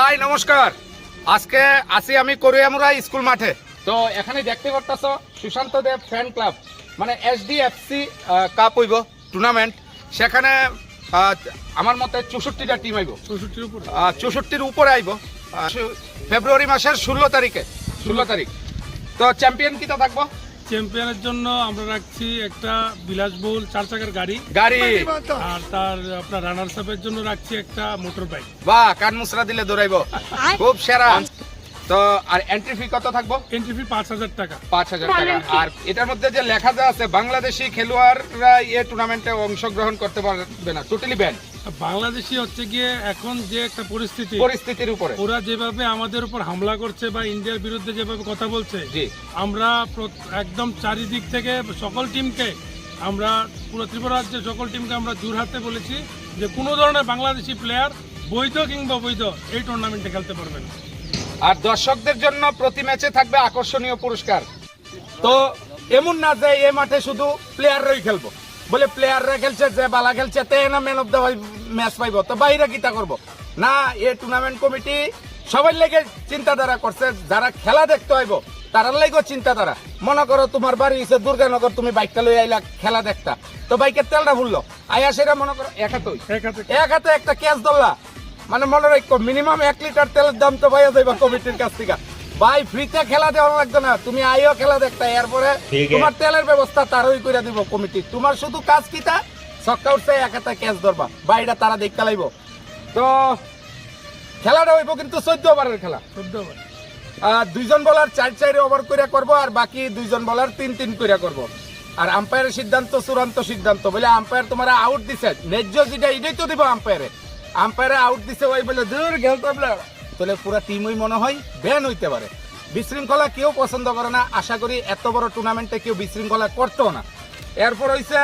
High নমস্কার। আজকে আসি আমি করিয়ামুরা স্কুল মাঠে। তো এখানে দেখতে পারতাছ সুশান্ত দেব ফ্যান ক্লাব মানে এসডিএফসি কাপ হইব টুর্নামেন্ট সেখানে আমার মতে চৌষট্টিটা টিম আইব চৌষট্টির উপর। চৌষট্টির উপরে আইব। ফেব্রুয়ারি মাসের ষোলো তারিখে। ষোলো তারিখ। তো চ্যাম্পিয়ন কিটা থাকব? চ্যাম্পিয়নের জন্য আমরা রাখছি একটা বিলাসবহুল চার চাকার গাড়ি। গাড়ি। আর তার আপনার রানার্স আপের জন্য রাখছি একটা মোটর বাইক বাহ কান মুসরা দিলে দৌড়াইব। খুব সেরা। তো আর এন্ট্রি ফি কত থাকব? এন্ট্রি ফি পাঁচ হাজার টাকা। পাঁচ হাজার টাকা। আর এটার মধ্যে যে লেখা যা আছে বাংলাদেশি খেলোয়াড়রা এই টুর্নামেন্টে অংশগ্রহণ করতে পারবে না। টোটালি ব্যান বাংলাদেশি হচ্ছে গিয়ে এখন যে একটা পরিস্থিতি পরিস্থিতির উপরে। ওরা যেভাবে আমাদের উপর হামলা করছে বা ইন্ডিয়ার বিরুদ্ধে যেভাবে কথা বলছে আমরা একদম চারিদিক থেকে সকল টিমকে আমরা পুরো ত্রিপুরা রাজ্যের সকল টিমকে আমরা জোরহাতে বলেছি যে কোনো ধরনের বাংলাদেশি প্লেয়ার বৈধ কিংবা বৈধ এই টুর্নামেন্টে খেলতে পারবেন আর দর্শকদের জন্য প্রতি ম্যাচে থাকবে আকর্ষণীয় পুরস্কার। তো এমন না যে এ মাঠে শুধু প্লেয়াররাই খেলব। বলে প্লেয়াররা খেলছে যে বালা খেলছে তে না ম্যান অফ দ্য ম্যাচ পাইব তো বাইরে কিতা করব? না এ টুর্নামেন্ট কমিটি সবাই লেগে চিন্তাধারা করছে যারা খেলা দেখতে হইব তারার লাগেও চিন্তাধারা। মনে করো তোমার বাড়ি হচ্ছে দুর্গানগর তুমি বাইকটা লই আইলা খেলা দেখতা। তো বাইকের তেলটা ভুললো আয়া সেটা মনে করো এক হাতে এক হাতে। একটা ক্যাশ ধরলা। মানে মনে রাখো মিনিমাম এক লিটার তেলের দাম তো ভাইয়া যাইবা কমিটির কাছ থেকে। ভাই ফ্রিতে খেলা দেওয়া লাগতো না তুমি আইও খেলা দেখতা এরপরে তোমার তেলের ব্যবস্থা তারই করে দিব কমিটি। তোমার শুধু কাজ কিটা সক্কা উঠছে এক হাতে ক্যাশ ধরবা বাইরে তারা দেখতে লাইব। তো খেলাটা হইব কিন্তু চোদ্দ ওভারের খেলা। চোদ্দ ওভার। দুইজন বলার চার চার ওভার করে করব আর বাকি দুইজন বলার তিন তিন করে করব। আর আম্পায়ারের সিদ্ধান্ত চূড়ান্ত সিদ্ধান্ত বলে আম্পায়ার তোমার আউট দিছে। ন্যায্য যেটা এটাই তো দিব আম্পায়ারে আম্পায়ারে আউট দিছে ওই বলে দূর না তাহলে পুরো টিমই মনে হয় ব্যান হইতে পারে। বিশৃঙ্খলা কেউ পছন্দ করে না। আশা করি এত বড় টুর্নামেন্টে কেউ বিশৃঙ্খলা করতেও না। এরপর হইছে,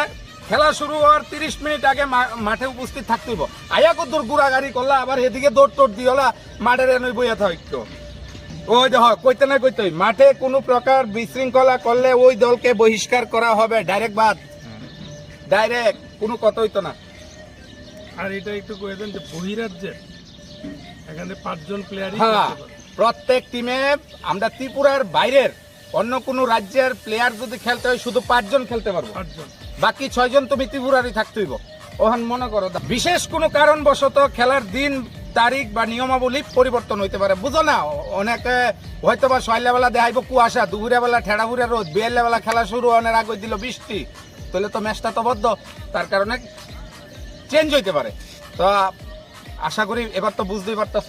খেলা শুরু হওয়ার তিরিশ মিনিট আগে মাঠে উপস্থিত থাকতে হইব। আয়া গুড়া গাড়ি করলা, আবার এদিকে দৌড় টোড় দিওলা মাঠের এনই বইয়া থাকতো ওই দেখ কইতে না কইতে মাঠে কোনো প্রকার বিশৃঙ্খলা করলে ওই দলকে বহিষ্কার করা হবে ডাইরেক্ট বাদ। ডাইরেক্ট কোনো কথা হইতো না। আর এটা একটু কয়ে দেন যে বহিরাজ্যে এখানে পাঁচজন প্লেয়ারই হ্যাঁ প্রত্যেক টিমে আমরা ত্রিপুরার বাইরের অন্য কোনো রাজ্যের প্লেয়ার যদি খেলতে হয় শুধু পাঁচজন খেলতে পারব। পাঁচজন। বাকি ছয়জন তুমি ত্রিপুরারই থাকতে হইব। ওখান মনে করো বিশেষ কোনো কারণবশত খেলার দিন তারিখ বা নিয়মাবলী পরিবর্তন হইতে পারে। বুঝো না অনেকে হয়তো বা সয়লা বেলা দেখাইব কুয়াশা দুপুরে বেলা ঠেড়া ফুরে রোদ বিয়েলে বেলা খেলা শুরু অনেক আগে দিল বৃষ্টি। তাহলে তো ম্যাচটা তো বদ্ধ। তার কারণে চেঞ্জ হইতে পারে। তো আশা করি এবার তো বুঝতেই পারতেছ।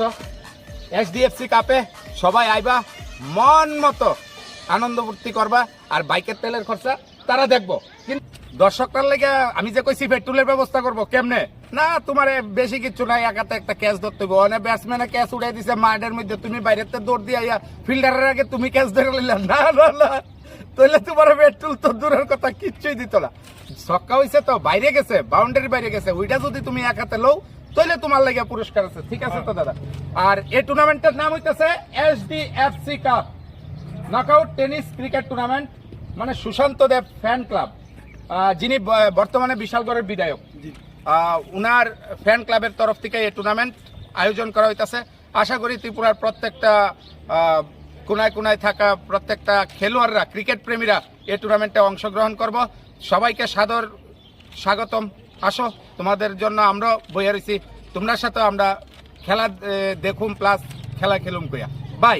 এসডিএফসি কাপে সবাই আইবা, মন মতো আনন্দ ফুর্তি করবা, আর বাইকের তেলের খরচা তারা দেখব। কিন্তু দর্শকটার লেগে আমি যে কইছি পেট্রোলের ব্যবস্থা করব, কেমনে? না, তোমার বেশি কিছু নাই একাতে একটা ক্যাচ ধরতে হবে অনেক ব্যাটসম্যানে ক্যাচ উড়াই দিছে, মাঠের মধ্যে তুমি বাইরেতে দৌড় দিয়ে আইয়া ফিল্ডারের আগে তুমি ক্যাচ ধরে নিলে। না না না। তাহলে তোমার পেট্রোল তো দূরের কথা কিচ্ছুই দিত না। ছক্কা হইছে তো বাইরে গেছে বাউন্ডারি বাইরে গেছে ওইটা যদি তুমি এক হাতে লও তাহলে তোমার লাগে পুরস্কার আছে ঠিক আছে তো দাদা? আর এই টুর্নামেন্টের নাম হইতেছে S D F C cup knockout tennis cricket tournament মানে সুশান্ত দেব ফ্যান ক্লাব যিনি বর্তমানে বিশালগড়ের বিধায়ক। উনার ফ্যান ক্লাবের তরফ থেকে এই টুর্নামেন্ট আয়োজন করা হইতাছে। আশা করি ত্রিপুরার প্রত্যেকটা আহ, কোনায় কোনায় থাকা প্রত্যেকটা খেলোয়াড়রা, ক্রিকেট প্রেমীরা এই টুর্নামেন্টে অংশগ্রহণ করব। সবাইকে সাদর স্বাগতম। আসো, তোমাদের জন্য আমরা বইয়া রয়েছি তোমরা সাথে আমরা খেলা দেখুম প্লাস খেলা খেলুম কইয়া বাই